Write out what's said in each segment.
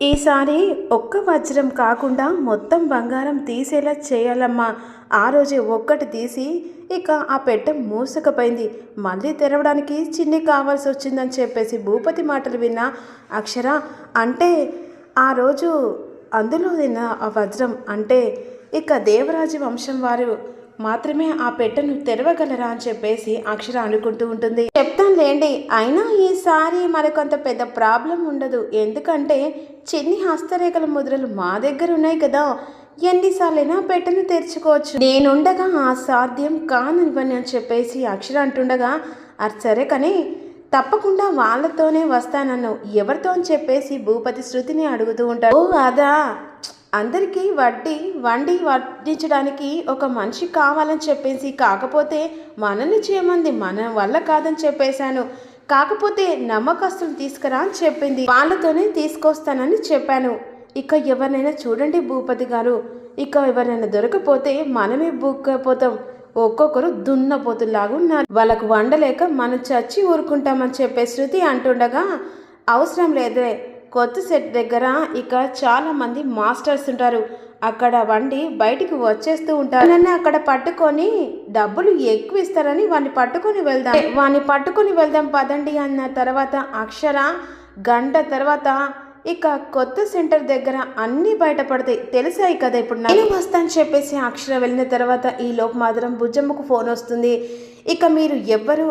ఈసారి ఒక్క వజ్రం కాకుండా మొత్తం బంగారం తీసేలా చేయాలమ్మా. ఆ రోజే ఒక్కటి తీసి ఇక ఆ పెట్టె మూసుకపోయింది. మళ్ళీ తెరవడానికి చిన్ని కావాల్సి వచ్చిందని చెప్పేసి భూపతి మాటలు విన్న అక్షర అంటే ఆ రోజు అందులో తిన్న ఆ వజ్రం అంటే ఇక దేవరాజు వంశం వారు మాత్రమే ఆ పెట్టెను తెరవగలరా అని చెప్పేసి అక్షర అనుకుంటూ ఉంటుంది. చెప్తాను లేండి అయినా ఈసారి మరికొంత పెద్ద ప్రాబ్లం ఉండదు. ఎందుకంటే చిన్ని హస్తరేఖల ముద్రలు మా దగ్గర ఉన్నాయి కదా. ఎన్నిసార్లైనా పెట్టెను తెరుచుకోవచ్చు. నేనుండగా ఆ సాధ్యం కానివ్వని అని చెప్పేసి అక్షర అంటుండగా అది సరే కానీ తప్పకుండా వాళ్ళతోనే వస్తానన్ను ఎవరితో? అని చెప్పేసి భూపతి శృతిని అడుగుతూ ఉంటాడు. ఓ అదా అందరికీ వడ్డీ వండి వడ్డించడానికి ఒక మనిషి కావాలని చెప్పేసి కాకపోతే మనల్ని చేయమంది మన వల్ల కాదని చెప్పేశాను. కాకపోతే నమ్మకస్తులు తీసుకురా అని చెప్పింది. వాళ్ళతోనే తీసుకొస్తానని చెప్పాను. ఇక ఎవరినైనా చూడండి భూపతి గారు. ఇక ఎవరైనా దొరకపోతే మనమే బుక్కపోతాం ఒక్కొక్కరు దున్నపోతులాగా ఉన్నారు. వాళ్ళకు వండలేక మనం చచ్చి ఊరుకుంటామని చెప్పే శృతి అంటుండగా అవసరం లేదే కొత్త సెట్ దగ్గర ఇక చాలామంది మాస్టర్స్ ఉంటారు. అక్కడ వండి బయటికి వచ్చేస్తూ ఉంటారు. నన్ను అక్కడ పట్టుకొని డబ్బులు ఎక్కువ ఇస్తారని వాడిని పట్టుకొని వెళ్దాం. వాడిని పట్టుకొని వెళ్దాం పదండి అన్న తర్వాత అక్షర గంట తర్వాత ఇక కొత్త సెంటర్ దగ్గర అన్నీ బయటపడతాయి. తెలిసాయి కదా ఇప్పుడు నేను వస్తాను చెప్పేసి అక్షర వెళ్ళిన తర్వాత ఈ లోపు మాత్రం బుజ్జమ్మకు ఫోన్ వస్తుంది. ఇక మీరు ఎవ్వరు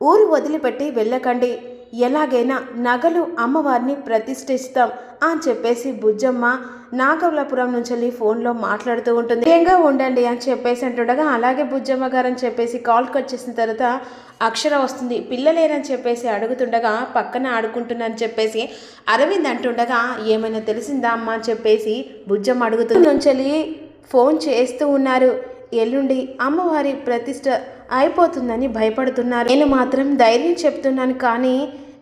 ఊరు వదిలిపెట్టి వెళ్ళకండి. ఎలాగైనా నగలు అమ్మవారిని ప్రతిష్ఠిస్తాం అని చెప్పేసి బుజ్జమ్మ నాగవలాపురం నుంచి వెళ్ళి ఫోన్లో మాట్లాడుతూ ఉంటుంది. ఏంగా ఉండండి అని చెప్పేసి అంటుండగా అలాగే బుజ్జమ్మ గారు అని చెప్పేసి కాల్ కట్ చేసిన తర్వాత అక్షర వస్తుంది. పిల్లలేరని చెప్పేసి అడుగుతుండగా పక్కన ఆడుకుంటున్నారని చెప్పేసి అరవింద్ అంటుండగా ఏమైనా తెలిసిందా అమ్మ అని చెప్పేసి బుజ్జమ్మ అడుగుతుంది. నుంచి ఫోన్ చేస్తూ ఉన్నారు. ఎల్లుండి అమ్మవారి ప్రతిష్ట అయిపోతుందని భయపడుతున్నారు. నేను మాత్రం ధైర్యం చెప్తున్నాను కానీ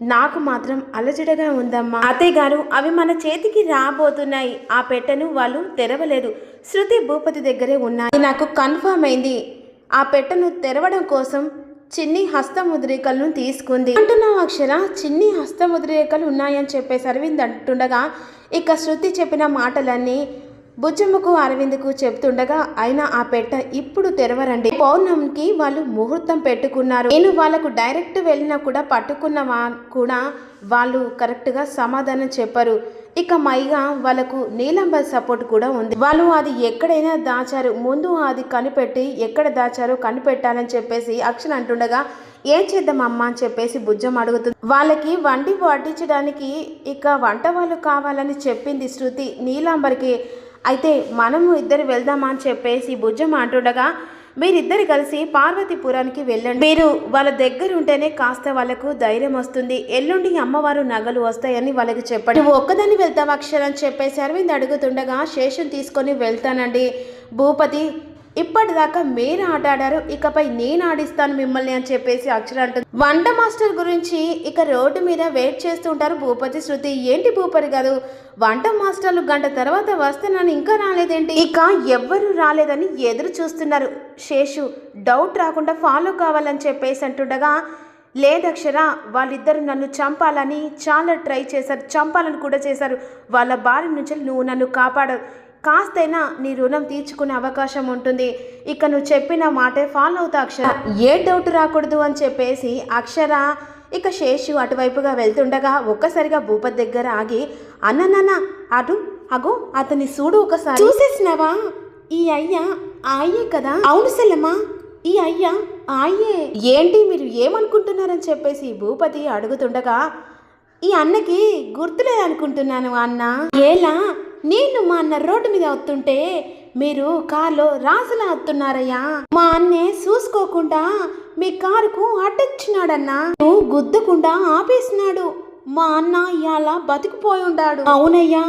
నాకు మాత్రం అలజడగా ఉందమ్మా. అత్తయ్య గారు అవి మన చేతికి రాబోతున్నాయి. ఆ పెట్టెను వాళ్ళు తెరవలేదు. శృతి భూపతి దగ్గరే ఉన్నాయి. నాకు కన్ఫర్మ్ అయింది. ఆ పెట్టెను తెరవడం కోసం చిన్ని హస్తముద్రికలను తీసుకుంది. అంటున్నావు అక్షర చిన్ని హస్తముద్రికలు ఉన్నాయని చెప్పేసి అరవింద్ అంటుండగా ఇక శృతి చెప్పిన మాటలన్నీ బుజ్జమ్మకు అరవింద్కు చెప్తుండగా అయినా ఆ పెట్ట ఇప్పుడు తెరవరండి. పౌర్ణమికి వాళ్ళు ముహూర్తం పెట్టుకున్నారు. నేను వాళ్ళకు డైరెక్ట్ వెళ్ళినా కూడా పట్టుకున్న కూడా వాళ్ళు కరెక్ట్గా సమాధానం చెప్పరు. ఇక మైగా వాళ్ళకు నీలంబర్ సపోర్ట్ కూడా ఉంది. వాళ్ళు అది ఎక్కడైనా దాచారు. ముందు అది కనిపెట్టి ఎక్కడ దాచారో కనిపెట్టాలని చెప్పేసి అక్షర అంటుండగా ఏం చేద్దాం అమ్మ అని చెప్పేసి బుజ్జం అడుగుతుంది. వాళ్ళకి వండి వడ్డించడానికి ఇక వంట వాళ్ళు కావాలని చెప్పింది శృతి. నీలాంబర్కి అయితే మనము ఇద్దరు వెళ్దామా అని చెప్పేసి భుజం అంటుండగా మీరిద్దరు కలిసి పార్వతీపురానికి వెళ్ళండి. మీరు వాళ్ళ దగ్గర ఉంటేనే కాస్త వాళ్ళకు ధైర్యం వస్తుంది. ఎల్లుండి అమ్మవారు నగలు వస్తాయని వాళ్ళకి చెప్పండి. నువ్వు ఒక్కదాన్ని వెళ్తావు అక్షరం చెప్పేసి అరవింద్ అడుగుతుండగా శేషం తీసుకొని వెళ్తానండి. భూపతి ఇప్పటిదాకా మీరు ఆట ఆడారు ఇకపై నేను ఆడిస్తాను మిమ్మల్ని అని చెప్పేసి అక్షర అంటుంది. వంట మాస్టర్ గురించి ఇక రోడ్డు మీద వెయిట్ చేస్తూ ఉంటారు భూపతి శృతి. ఏంటి భూపతి గారు? వంట మాస్టర్లు గంట తర్వాత వస్తానని ఇంకా రాలేదేంటి? ఇక ఎవ్వరు రాలేదని ఎదురు చూస్తున్నారు. శేషు డౌట్ రాకుండా ఫాలో కావాలని చెప్పేసి అంటుండగా లేదక్షర వాళ్ళిద్దరు నన్ను చంపాలని చాలా ట్రై చేశారు చంపాలని కూడా చేశారు. వాళ్ళ బారి నుంచి నువ్వు నన్ను కాపాడవు కాస్తైనా నీ రుణం తీర్చుకునే అవకాశం ఉంటుంది. ఇక నువ్వు చెప్పిన మాటే ఫాలో అవుతా అక్షర. ఏ డౌట్ రాకూడదు అని చెప్పేసి అక్షర ఇక శేషు అటువైపుగా వెళ్తుండగా ఒక్కసారిగా భూపతి దగ్గర ఆగి అన్న నాన్న అటు అగో అతని చూడు ఒకసారి. చూసేసినావా? ఈ అయ్య ఆ అయ్యే కదా? అవును సెల్లమ్మా. ఈ అయ్య అయ్యే. ఏంటి మీరు ఏమనుకుంటున్నారని చెప్పేసి భూపతి అడుగుతుండగా ఈ అన్నకి గుర్తులేదనుకుంటున్నాను అన్న. ఏలా? నేను మా అన్న రోడ్డు మీద వస్తుంటే మీరు కారులో రాజులా వస్తున్నారయ్యా. మా అన్నే చూసుకోకుండా మీ కారుకు అడ్డొచ్చినాడన్నా. నువ్వు గుద్దకుండా ఆపేసినాడు. మా అన్న ఇవాళ బతికిపోయి ఉండాడు. అవునయ్యా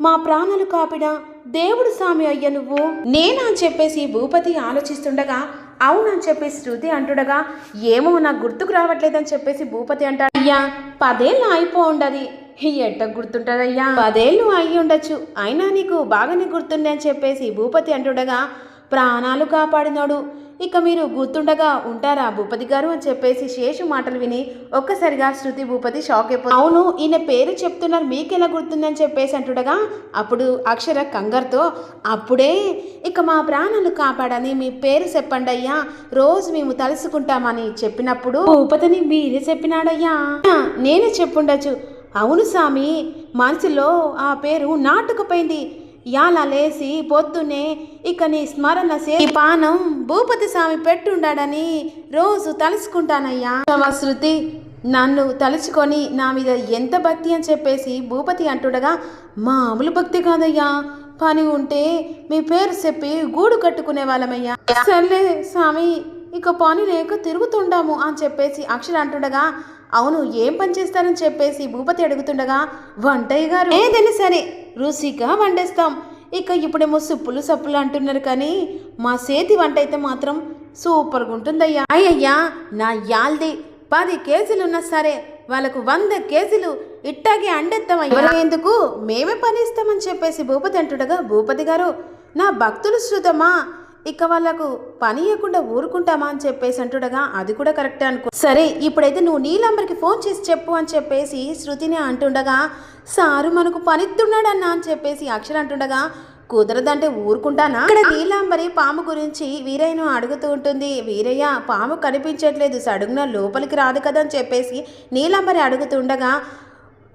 మా ప్రాణాలు కాపిడ దేవుడు స్వామి అయ్య నువ్వు. నేనా అని చెప్పేసి భూపతి ఆలోచిస్తుండగా అవునని చెప్పేసి శృతి అంటుండగా ఏమో నాకు గుర్తుకు రావట్లేదని చెప్పేసి భూపతి అంటాడు. అయ్యా పదేళ్ళు అయిపో ఉండదు. ఎట్ట గుర్తుంటుందయ్యా? పదేళ్ళు అయ్యి ఉండొచ్చు. అయినా నీకు బాగానే గుర్తుండే అని చెప్పేసి భూపతి అంటుండగా ప్రాణాలు కాపాడినాడు. ఇక మీరు గుర్తుండగా ఉంటారా భూపతి గారు అని చెప్పేసి శేషు మాటలు విని ఒక్కసారిగా శృతి భూపతి షాక్ అయిపోయి అవును ఈయన పేరు చెప్తున్నారు మీకెలా గుర్తుందని చెప్పేసి అంటుండగా అప్పుడు అక్షర కంగర్తో అప్పుడే ఇక మా ప్రాణాలు కాపాడని మీ పేరు చెప్పండి అయ్యా రోజు మేము తలుసుకుంటామని చెప్పినప్పుడు భూపతిని మీరే చెప్పినాడయ్యా. నేనే చెప్పుండొచ్చు. అవును స్వామి మనసులో ఆ పేరు నాటుకుపోయింది. ఇలా లేసి పొద్దునే ఇక నీ స్మరణ సే పానం భూపతి స్వామి పెట్టుండాడని రోజు తలుచుకుంటానయ్యా. శృతి నన్ను తలుచుకొని నా మీద ఎంత భక్తి అని చెప్పేసి భూపతి అంటుండగా మామూలు భక్తి కాదయ్యా. పని ఉంటే మీ పేరు చెప్పి గూడు కట్టుకునే వాళ్ళమయ్యా సర్లే స్వామి ఇక పని లేక తిరుగుతుండాము అని చెప్పేసి అక్షర అంటుండగా అవును ఏం పని చేస్తారని చెప్పేసి భూపతి అడుగుతుండగా వంటయ్య గారు. ఏదైనా సరే రుచిగా వండేస్తాం. ఇక ఇప్పుడేమో సుప్పులు సప్పులు అంటున్నారు కానీ మా సేతి వంట అయితే మాత్రం సూపర్గా ఉంటుందయ్యా అయ్యయ్యా నా యాల్ది పది కేజీలు ఉన్నా సరే వాళ్ళకు వంద కేజీలు ఇట్టాగే అండెత్తామయ్యా ఎందుకు? మేమే పని ఇస్తామని చెప్పేసి భూపతి అంటుండగా భూపతి గారు నా భక్తులు శృతమా ఇక వాళ్ళకు పని ఇవ్వకుండా ఊరుకుంటామా అని చెప్పేసి అంటుండగా అది కూడా కరెక్టే అనుకో. సరే ఇప్పుడైతే నువ్వు నీలంబరికి ఫోన్ చేసి చెప్పు అని చెప్పేసి శృతిని అంటుండగా సారు మనకు పనిస్తున్నాడన్నా అని చెప్పేసి అక్షర అంటుండగా కుదరదంటే ఊరుకుంటానా? ఇక్కడ నీలాంబరి పాము గురించి వీరయ్యను అడుగుతూ ఉంటుంది. వీరయ్య పాము కనిపించట్లేదు సడుగున లోపలికి రాదు కదా అని చెప్పేసి నీలాంబరి అడుగుతుండగా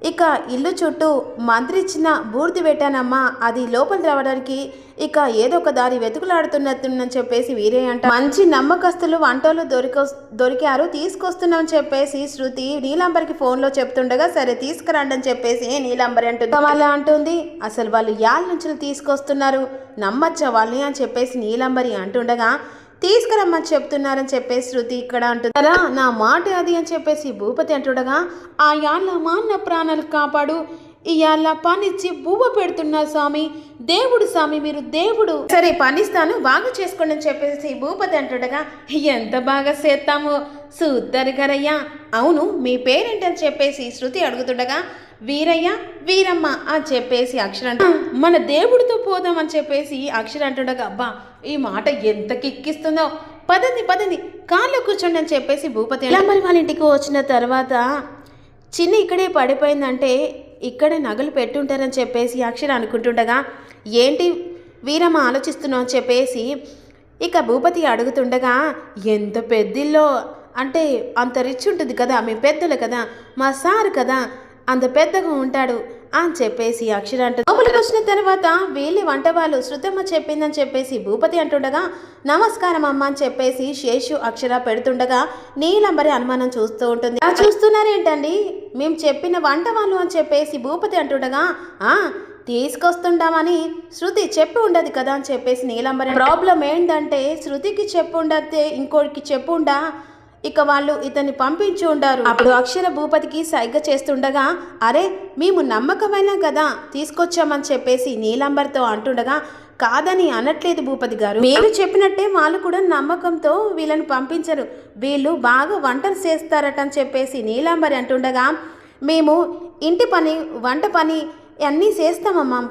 ఇక ఇల్లు చుట్టూ మంత్రి ఇచ్చిన బూర్ది పెట్టానమ్మా. అది లోపలికి రావడానికి ఇక ఏదో ఒక దారి వెతుకులాడుతున్నట్టుందని చెప్పేసి వీరే అంట. మంచి నమ్మకస్తులు వంటలు దొరిక దొరికారు తీసుకొస్తున్నామని చెప్పేసి శృతి నీలాంబరికి ఫోన్లో చెప్తుండగా సరే తీసుకురండి అని చెప్పేసి నీలాంబరి అంటుంది. వాళ్ళ అంటుంది అసలు వాళ్ళు యాళ్ళ నుంచి తీసుకొస్తున్నారు నమ్మచ్చా వాళ్ళని? అని చెప్పేసి నీలాంబరి అంటుండగా తీసుకురమ్మని చెప్తున్నారని చెప్పేసి శృతి ఇక్కడ అంటున్నారా నా మాట అది అని చెప్పేసి భూపతి అంటుండగా ఆ యాళ్ళ మాన్న ప్రాణాలు కాపాడు. ఇవాళ పనిచ్చి బువ్వ పెడుతున్నా స్వామి. దేవుడు స్వామి మీరు దేవుడు. సరే పనిస్తాను బాగా చేసుకోండి అని చెప్పేసి భూపతి అంటుండగా ఎంత బాగా చేస్తామో సూద్దరు గారయ్యా అవును మీ పేరేంటని చెప్పేసి శృతి అడుగుతుండగా వీరయ్య వీరమ్మ అని చెప్పేసి అక్షర అంట మన దేవుడితో పోదాం అని చెప్పేసి అక్షర అంటుండగా అబ్బా ఈ మాట ఎంత కిక్కిస్తుందో పదండి పదండి కాళ్ళు కూర్చోండి అని చెప్పేసి భూపతి మరి వాళ్ళ ఇంటికి వచ్చిన తర్వాత చిన్న ఇక్కడే పడిపోయిందంటే ఇక్కడే నగలు పెట్టుంటారని చెప్పేసి అక్షర అనుకుంటుండగా ఏంటి వీరమ్మ ఆలోచిస్తున్నావు? అని చెప్పేసి ఇక భూపతి అడుగుతుండగా ఎంత పెద్దిల్లో అంటే అంత రిచ్ ఉంటుంది కదా మీ పెద్దలు కదా మా సార్ కదా అంత పెద్దగా ఉంటాడు అని చెప్పేసి అక్షర అంటుంది. లోపలికి వచ్చిన తర్వాత వీళ్ళ వంట వాళ్ళు శృతమ్మ చెప్పిందని చెప్పేసి భూపతి అంటుండగా నమస్కారం అమ్మ అని చెప్పేసి శేషు అక్షర పెడుతుండగా నీలంబరి అనుమానం చూస్తూ ఉంటుంది. "ఆ, చూస్తున్నారేంటండి? మేము చెప్పిన వంట వాళ్ళు అని చెప్పేసి భూపతి అంటుండగా ఆ తీసుకొస్తుంటామని శృతి చెప్పి ఉండదు కదా అని చెప్పేసి నీలంబరి ప్రాబ్లం ఏంటంటే శృతికి చెప్పు ఉండతే ఇంకోటికి చెప్పు ఉండా? ఇక వాళ్ళు ఇతన్ని పంపించి ఉండారు. అప్పుడు అక్షర భూపతికి సైగ చేస్తుండగా అరే మేము నమ్మకమైన కదా తీసుకొచ్చామని చెప్పేసి నీలంబర్తో అంటుండగా కాదని అనట్లేదు భూపతి గారు. మీరు చెప్పినట్టే వాళ్ళు కూడా నమ్మకంతో వీళ్ళని పంపించరు. వీళ్ళు బాగా వంటలు చేస్తారట అని చెప్పేసి నీలాంబరి అంటుండగా మేము ఇంటి పని వంట పని అన్నీ చేస్తామమ్మా.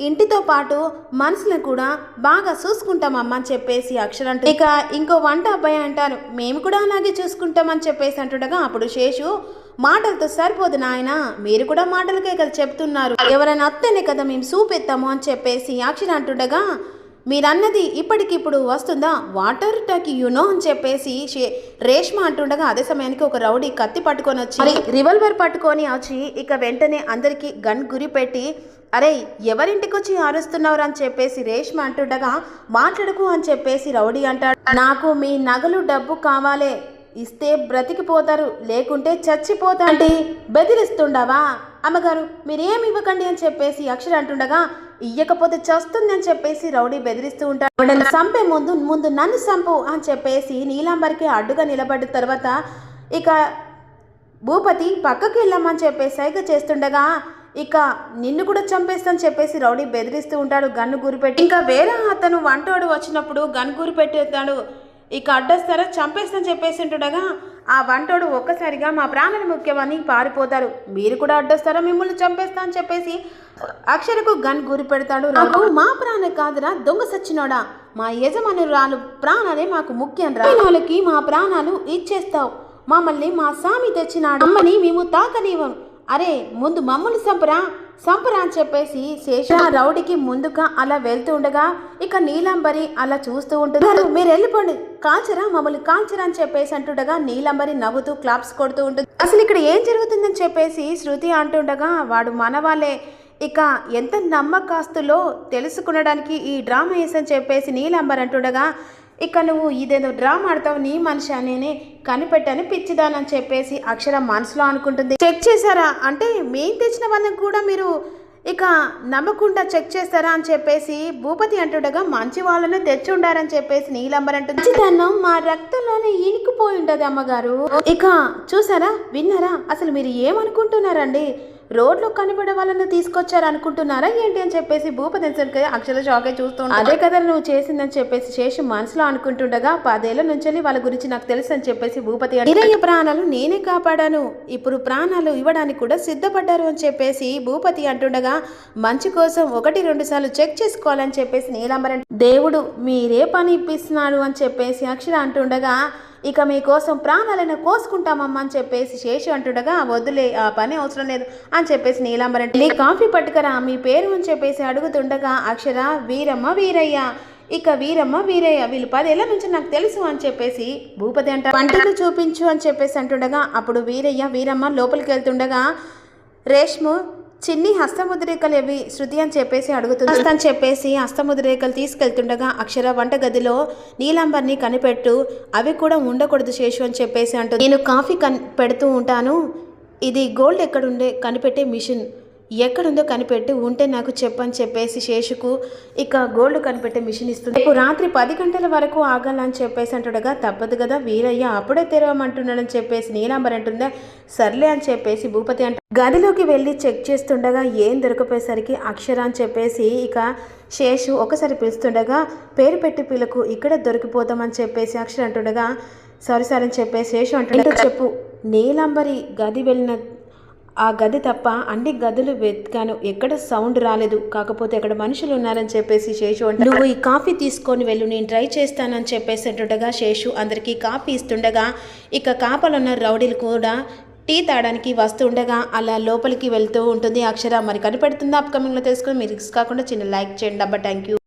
ఇంటితో పాటు మనసుని కూడా బాగా చూసుకుంటామమ్మా అని చెప్పేసి అక్షర అంటే ఇక ఇంకో వంట అబ్బాయి అంటారు మేము కూడా అలాగే చూసుకుంటామని చెప్పేసి అంటుండగా అప్పుడు శేషు మాటలతో సరిపోదు నాయన మీరు కూడా మాటలకే కదా చెప్తున్నారు. ఎవరైనా అత్తనే కదా మేము చూపెత్తాము అని చెప్పేసి అక్షర అంటుండగా మీరన్నది ఇప్పటికిప్పుడు వస్తుందా? వాటర్ టక్ యునో అని చెప్పేసి రేష్మ అంటుండగా అదే సమయానికి ఒక రౌడీ కత్తి పట్టుకొని వచ్చి రివల్వర్ పట్టుకొని వచ్చి ఇక వెంటనే అందరికీ గన్ గురి పెట్టి అరే ఎవరింటికొచ్చి వచ్చి అని చెప్పేసి రేష్మ అంటుండగా మాట్లాడుకు అని చెప్పేసి రౌడీ అంటాడు. నాకు మీ నగలు డబ్బు కావాలే ఇస్తే బ్రతికిపోతారు లేకుంటే చచ్చిపోతాంటి బెదిరిస్తుండవా? అమ్మగారు మీరేం ఇవ్వకండి అని చెప్పేసి అక్షర అంటుండగా ఇయ్యకపోతే చస్తుంది అని చెప్పేసి రౌడీ బెదిరిస్తూ ఉంటాడు. సంపే చంపే ముందు ముందు నన్ను చంపు అని చెప్పేసి నీలాంబరికి అడ్డుగా నిలబడిన తర్వాత ఇక భూపతి పక్కకి వెళ్ళమని చెప్పేసి సైగ చేస్తుండగా ఇక నిన్ను కూడా చంపేస్తాను చెప్పేసి రౌడీ బెదిరిస్తూ ఉంటాడు గన్ను గురిపెట్టి. ఇంకా వేరే అతను వంటోడు వచ్చినప్పుడు గన్ గురిపెట్టేస్తాడు. ఇక అడ్డొస్తారా? చంపేస్తాను చెప్పేసి ఉంటుండగా ఆ వంటోడు ఒక్కసారిగా మా ప్రాణాలు ముఖ్యమని పారిపోతారు. మీరు కూడా అడ్డొస్తారా? మిమ్మల్ని చంపేస్తా అని చెప్పేసి అక్షరకు గన్ గురి పెడతాడు నాకు మా ప్రాణం కాదురా దొంగ సచ్చినోడా. మా యజమానురాలు ప్రాణాలే మాకు ముఖ్యం రా వాళ్ళకి మా ప్రాణాలు ఇచ్చేస్తావు. మమ్మల్ని మా సామి తెచ్చినాడు. అమ్మని మేము తాకనివ్వం. అరే ముందు మమ్మల్ని సంపరా సంపరా అని చెప్పేసి శేష రౌడీకి ముందుగా అలా వెళ్తూ ఉండగా ఇక నీలాంబరి అలా చూస్తూ ఉంటున్నారు మీరు వెళ్ళిపోండి. కాల్చరా మమ్మల్ని కాల్చరా అని చెప్పేసి అంటుండగా నీలాంబరి నవ్వుతూ క్లాప్స్ కొడుతూ ఉంటుంది. అసలు ఇక్కడ ఏం జరుగుతుందని చెప్పేసి శృతి అంటుండగా వాడు మనవాలే ఇక ఎంత నమ్మకాస్తులో తెలుసుకునడానికి ఈ డ్రామా వేసని చెప్పేసి నీలాంబర్ అంటుండగా ఇక నువ్వు ఇదేదో డ్రామా ఆడతావు నీ మనిషి అనేనే కనిపెట్టని పిచ్చిదానని చెప్పేసి అక్షర మనసులో అనుకుంటుంది. చెక్ చేశారా? అంటే మేం తెచ్చిన వాళ్ళని కూడా మీరు ఇక నమ్మకుండా చెక్ చేస్తారా అని చెప్పేసి భూపతి అంటుండగా మంచి వాళ్ళను తెచ్చి ఉండారని చెప్పేసి నీలంబర్ అంటుంది. మంచితనం మా రక్తంలోనే ఇనికిపోయి ఉండదు అమ్మగారు. ఇక చూసారా? విన్నారా? అసలు మీరు ఏమనుకుంటున్నారండి? రోడ్లో కనబడే వాళ్ళని తీసుకొచ్చారు అనుకుంటున్నారా ఏంటి అని చెప్పేసి భూపతి అక్షర షాకే చూస్తూ అదే కదా నువ్వు చేసిందని చెప్పేసి శేషు మనసులో అనుకుంటుండగా పదేళ్ళ నుంచి వాళ్ళ గురించి నాకు తెలుసు అని చెప్పేసి భూపతి "వీరయ్య ప్రాణాలు నేనే కాపాడాను. ఇప్పుడు ప్రాణాలు ఇవ్వడానికి కూడా సిద్ధపడ్డారు అని చెప్పేసి భూపతి అంటుండగా మంచి కోసం ఒకటి రెండు సార్లు చెక్ చేసుకోవాలని చెప్పేసి నీలాంబరం దేవుడు మీరే పని ఇప్పిస్తున్నాడు అని చెప్పేసి అక్షర అంటుండగా ఇక మీకోసం ప్రాణాలను కోసుకుంటామమ్మా అని చెప్పేసి శేషు అంటుండగా వద్దులే ఆ పని అవసరం లేదు అని చెప్పేసి నీలాంబరం నీ కాఫీ పట్టుకరా మీ పేరు అని చెప్పేసి అడుగుతుండగా అక్షర వీరమ్మ వీరయ్య. ఇక వీరమ్మ వీరయ్య వీళ్ళు పదేళ్ళ నుంచి నాకు తెలుసు అని చెప్పేసి భూపతి అంట పంటలు చూపించు అని చెప్పేసి అంటుండగా అప్పుడు వీరయ్య వీరమ్మ లోపలికి వెళ్తుండగా రేష్ము చిన్ని హస్తముద్రికలు ఇవి శృతి అని చెప్పేసి అడుగుతుంది. అని చెప్పేసి హస్తముద్రికలు తీసుకెళ్తుండగా అక్షర వంట గదిలో నీలాంబర్ని కనిపెట్టు అవి కూడా ఉండకూడదు శేషు అని చెప్పేసి అంటుంది. నేను కాఫీ కన్ పెడుతూ ఉంటాను. ఇది గోల్డ్ ఎక్కడుండే? కనిపెట్టే మిషన్. ఎక్కడుందో కనిపెట్టి ఉంటే నాకు చెప్పని చెప్పేసి శేషుకు ఇక గోల్డ్ కనిపెట్టే మిషన్ ఇస్తుంది. రేపు రాత్రి పది గంటల వరకు ఆగాలని చెప్పేసి అంటుండగా తప్పదు కదా వీరయ్య అప్పుడే తెరవమంటున్నాడని చెప్పేసి నీలాంబర్ అంటుందా సర్లే అని చెప్పేసి భూపతి అంట. గదిలోకి వెళ్ళి చెక్ చేస్తుండగా ఏం దొరకపోయేసరికి అక్షర అని చెప్పేసి ఇక శేషు ఒకసారి పిలుస్తుండగా పేరు పెట్టి పిల్లకు ఇక్కడే దొరికిపోతామని చెప్పేసి అక్షర అంటుండగా సారీ సార్ అని చెప్పేసి శేషు అంటుండగా చెప్పు నీలాంబరి గది వెళ్ళిన ఆ గది తప్ప అన్ని గదులు వెతికాను. ఎక్కడ సౌండ్ రాలేదు. కాకపోతే అక్కడ మనుషులు ఉన్నారని చెప్పేసి శేషు అంటే నువ్వు ఈ కాఫీ తీసుకొని వెళ్ళు నేను ట్రై చేస్తానని చెప్పేసి అంటుండగా శేషు అందరికీ కాఫీ ఇస్తుండగా ఇక కాపలున్న రౌడీలు కూడా టీ తాగడానికి వస్తుండగా అలా లోపలికి వెళ్తూ ఉంటుంది అక్షర. మరి కనిపెడుతుందా అప్కమింగ్లో తెలుసుకుని మీరు రిక్స్ కాకుండా చిన్న లైక్ చేయండి అబ్బా. Thank you